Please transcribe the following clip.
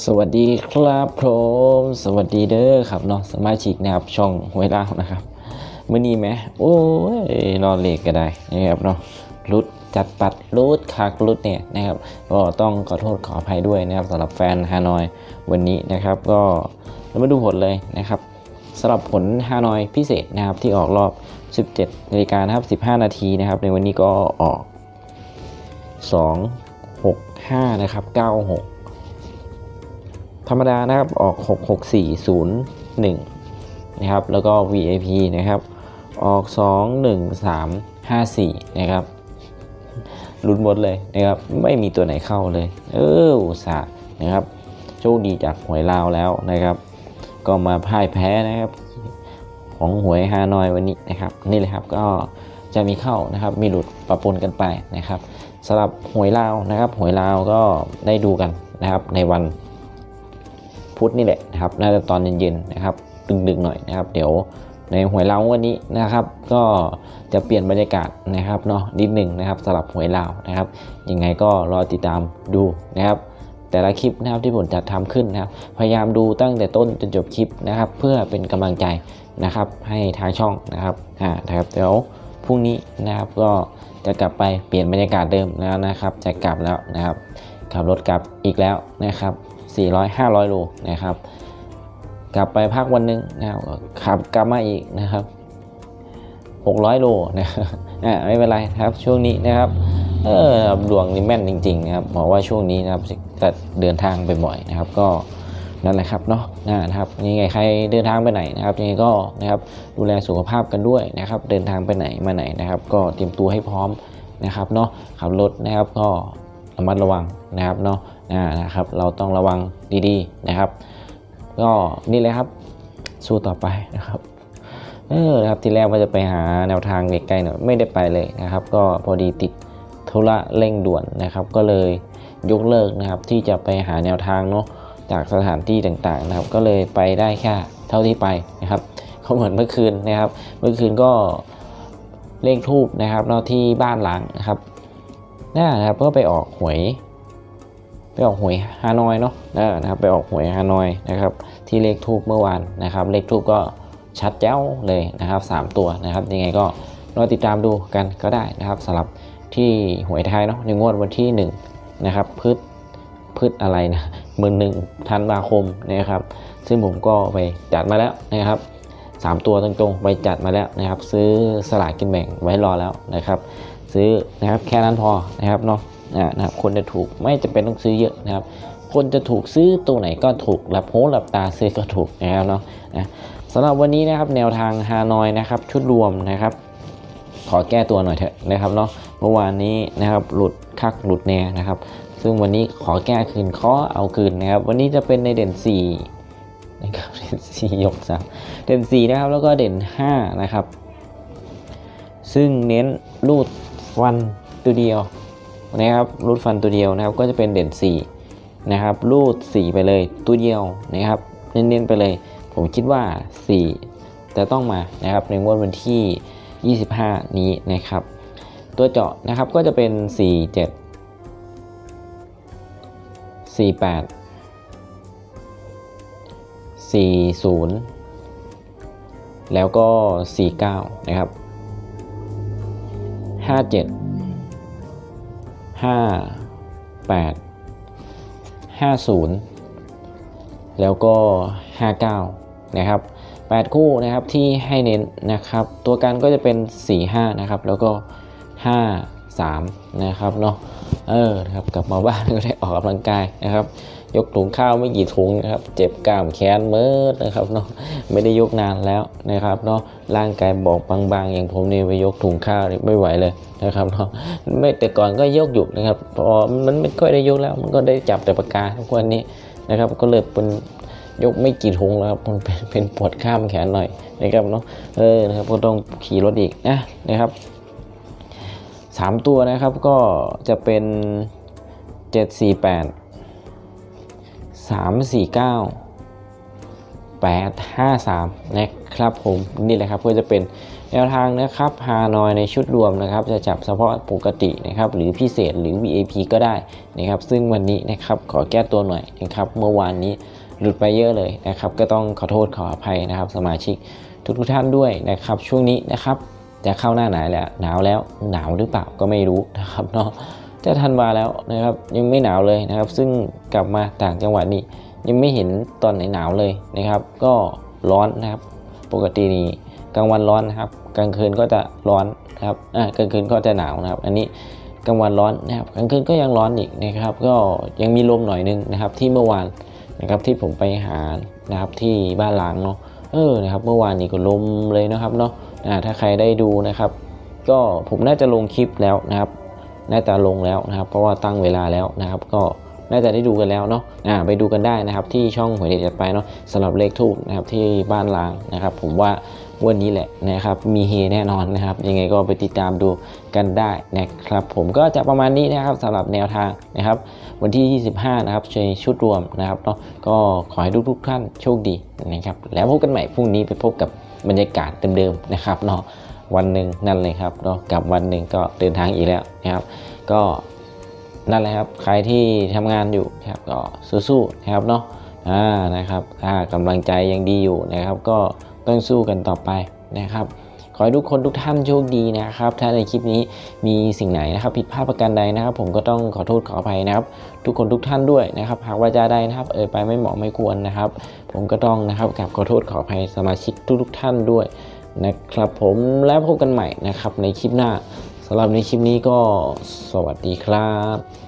สวัสดีครับผมสวัสดีเด้อครับเนาะสมาชิกนะครับช่องหวยดาวนะครับมื่อนี้ไหมโอ้ยนอนเล็กก็ได้นะครับเนาะรุดจัดปัดรุดคักรุดเนี่ยนะครับก็ต้องขอโทษขออภัยด้วยนะครับสำหรับแฟนฮานอยวันนี้นะครับ ก็เรามาดูผลเลยนะครับสำหรับผลฮานอยพิเศษนะครับที่ออกรอบ 17นาฬิกานะครับ15 นาทีนะครับ ในวันนี้ก็ออก 2 6 5นะครับ96 ธรรมดานะครับออก 66401 นะครับ แล้วก็ VIP นะครับ ออก 21354 นะครับลุ้นหมดเลยนะครับ ไม่มีตัวไหนเข้าเลย เอออุตส่าห์นะครับโชคดีจากหวยลาวแล้วนะครับ ก็มาพ่ายแพ้นะครับ ของหวยฮานอยวันนี้นะครับ นี่เลยครับก็จะมีเข้านะครับมีหลุดปะปนกันไปนะครับสำหรับหวยลาวนะครับ หวยลาวก็ได้ดูกันนะครับในวัน พุธนี่แหละนะครับน่าจะตอนเย็นๆนะครับดึกๆหน่อยนะครับ เดี๋ยวในหวยลาววันนี้นะครับ ก็จะเปลี่ยนบรรยากาศนะครับเนาะนิดหนึ่งนะครับสำหรับหวยลาวนะครับยังไงก็รอติดตามดูนะครับ แต่ละคลิปนะครับที่ผมจะทำขึ้นนะครับ พยายามดูตั้งแต่ต้นจนจบคลิปนะครับ เพื่อเป็นกำลังใจนะครับ ให้ทางช่องนะครับอ่านะครับเดี๋ยวพรุ่งนี้นะครับก็จะกลับไปเปลี่ยนบรรยากาศเดิมแล้วนะครับ จะกลับแล้วนะครับขับรถกลับอีกแล้วนะครับ 400 500 โลนะครับ กลับไปพักวันหนึงนะครับขับกลับมาอีกนะครับ 600 โลนะครับไม่เป็นไรครับช่วงนี้นะครับเออดวงนี่แม่นจริงๆนะครับบอกว่าช่วงนี้นะครับจะเดินทางไปบ่อยนะครับ ก็นั่นแหละครับเนาะนะครับยังไงใครเดินทางไปไหนนะครับยังไงก็นะครับดูแลสุขภาพกันด้วยนะครับ เดินทางไปไหนมาไหนนะครับ ก็เตรียมตัวให้พร้อมนะครับเนาะขับรถนะครับก็ ระมัดระวังนะครับเนาะอ่านะครับ เราต้องระวังดีๆนะครับ ก็นี่เลยครับสู้ต่อไปนะครับเออครับที่แรกว่าจะไปหาแนวทางใกล้ๆหน่อยไม่ได้ไปเลยนะครับ ก็พอดีติดธุระเร่งด่วนนะครับ ก็เลยยกเลิกนะครับ ที่จะไปหาแนวทางเนาะจากสถานที่ต่างๆนะครับ ก็เลยไปได้แค่เท่าที่ไปนะครับเขาเหมือนเมื่อคืนนะครับ เมื่อคืนก็เลขทูบนะครับเนาะที่บ้านหลังนะครับ น่านะครับก็ไปออกหวย ไปออกหวยฮานอยเนาะนะครับไปออกหวยฮานอยนะครับ ที่เลขทูบเมื่อวานนะครับ เลขทูบก็ชัดแจ้วเลยนะครับ 3 ตัวนะครับยังไงก็รอติดตามดูกันก็ได้นะครับสำหรับที่หวยไทยเนาะในงวดวันที่ 1 นะครับพืชพืชอะไรนะมือหนึ่งธันวาคมนะครับ ซึ่งผมก็ไปจัดมาแล้วนะครับ 3 ตัวตรงๆ ไปจัดมาแล้วนะครับ ซื้อสลากกินแบ่งไว้รอแล้วนะครับ ซื้อนะครับแค่นั้นพอนะครับเนาะอ่านะครับคนจะถูกไม่จะเป็นต้องซื้อเยอะนะครับ คนจะถูกซื้อตัวไหนก็ถูกหลับหูหลับตาซื้อก็ถูกนะครับเนาะนะสำหรับวันนี้นะครับแนวทางฮานอยนะครับชุดรวมนะครับ ขอแก้ตัวหน่อยเถอะนะครับเนาะเมื่อวานนี้นะครับหลุดคักหลุดแน่นะครับ ซึ่งวันนี้ขอแก้คืนขอเอาคืนนะครับ วันนี้จะเป็นในเด่น4นะครับเด่น4ยกสามเด่น4นะครับแล้วก็เด่น5นะครับซึ่งเน้นรูด ฟันตัวเดียวนะครับรูดฟันตัวเดียวนะครับก็จะเป็นเด่น4นะครับรูด 4 ไปเลยตัวเดียวนะครับเน้นๆไปเลย ผมคิดว่า 4 จะต้องมานะครับในงวดวันที่ 25 นี้นะครับ ตัวเจาะนะครับก็จะเป็น 4 7 4 8 4 0 แล้วก็ 49 นะครับ ห้าเจ็ดห้าแปดห้าศูนย์แล้วก็ห้าเก้านะครับแปดคู่นะครับที่ให้เน้นนะครับ ตัวกันก็จะเป็นสี่ห้านะครับ แล้วก็ห้าสามนะครับเนาะเออครับกลับมาบ้านก็ได้ออกกำลังกายนะครับ ยกถุงข้าวไม่กี่ถุงนะครับ เจ็บกล้ามแขนเมิดนะครับเนาะไม่ได้ยกนานแล้วนะครับเนาะร่างกายบอกบางๆ อย่างผมเนี่ยไปยกถุงข้าวไม่ไหวเลยนะครับเนาะไม่แต่ก่อนก็ยกอยู่นะครับพอมันไม่ค่อยได้ยกแล้ว มันก็ได้จับแต่ปากกาทุกวันนี้นะครับ ก็เลยเป็นยกไม่กี่ถุงแล้วครับมันเป็นเป็นปวดข้ามแขนหน่อยนะครับเนาะเออนะครับก็ต้องขี่รถอีกนะนะครับสามตัวนะครับก็จะเป็นเจ็ดสี่แปดสามสี่เก้าแปดห้าสามนะครับผมนี่แหละครับก็จะเป็นแนวทางนะครับฮานอยในชุดรวมนะครับ จะจับเฉพาะปกตินะครับ หรือพิเศษหรือ VIP ก็ได้นะครับ ซึ่งวันนี้นะครับขอแก้ตัวหน่อยนะครับ เมื่อวานนี้หลุดไปเยอะเลยนะครับ ก็ต้องขอโทษขออภัยนะครับ สมาชิกทุกๆท่านด้วยนะครับ ช่วงนี้นะครับ จะเข้าหน้าหนาวแล้วหนาวแล้วหนาวหรือเปล่าก็ไม่รู้นะครับเนาะ จะทันวาแล้วนะครับ ยังไม่หนาวเลยนะครับ ซึ่งกลับมาต่างจังหวัดนี่ยังไม่เห็นตอนไหนหนาวเลยนะครับ ก็ร้อนนะครับ ปกตินี่กลางวันร้อนนะครับ กลางคืนก็จะร้อนนะครับอ่ากลางคืนก็จะหนาวนะครับ อันนี้กลางวันร้อนนะครับ กลางคืนก็ยังร้อนอีกนะครับ ก็ยังมีลมหน่อยนึงนะครับ ที่เมื่อวานนะครับที่ผมไปหานะครับที่บ้านล้างเนาะเออนะครับเมื่อวานนี้ก็ลมเลยนะครับเนาะอ่าถ้าใครได้ดูนะครับ ก็ผมน่าจะลงคลิปแล้วนะครับ น่าจะลงแล้วนะครับ เพราะว่าตั้งเวลาแล้วนะครับ ก็น่าจะได้ดูกันแล้วเนาะไปดูกันได้นะครับ ที่ช่องหวยเด็ดจัดไปเนาะสำหรับเลขทูบนะครับที่บ้านล้างนะครับ ผมว่าวันนี้แหละนะครับ มีเฮแน่นอนนะครับ ยังไงก็ไปติดตามดูกันได้นะครับ ผมก็จะประมาณนี้นะครับสำหรับแนวทางนะครับ วันที่ 25 นะครับในชุดรวมนะครับเนาะก็ขอให้ทุกๆท่านโชคดีนะครับ แล้วพบกันใหม่พรุ่งนี้ไปพบกับบรรยากาศเดิมๆนะครับเนาะ วันหนึ่งนั่นเลยครับเนาะกับวันหนึ่งก็เดินทางอีกแล้วนะครับ ก็นั่นแหละครับใครที่ทำงานอยู่นะครับก็สู้ๆนะครับเนาะอ่านะครับถ้ากำลังใจยังดีอยู่นะครับ ก็ต้องสู้กันต่อไปนะครับขอให้ทุกคนทุกท่านโชคดีนะครับ ถ้าในคลิปนี้มีสิ่งไหนนะครับผิดพลาดประการใดนะครับ ผมก็ต้องขอโทษขออภัยนะครับ ทุกคนทุกท่านด้วยนะครับหากว่าจะได้นะครับ เอ่ยไปไม่เหมาะไม่ควรนะครับ ผมก็ต้องนะครับกราบขอโทษขออภัยสมาชิกทุกๆท่านด้วย นะครับผมแล้วพบกันใหม่นะครับในคลิปหน้าสำหรับในคลิปนี้ก็สวัสดีครับ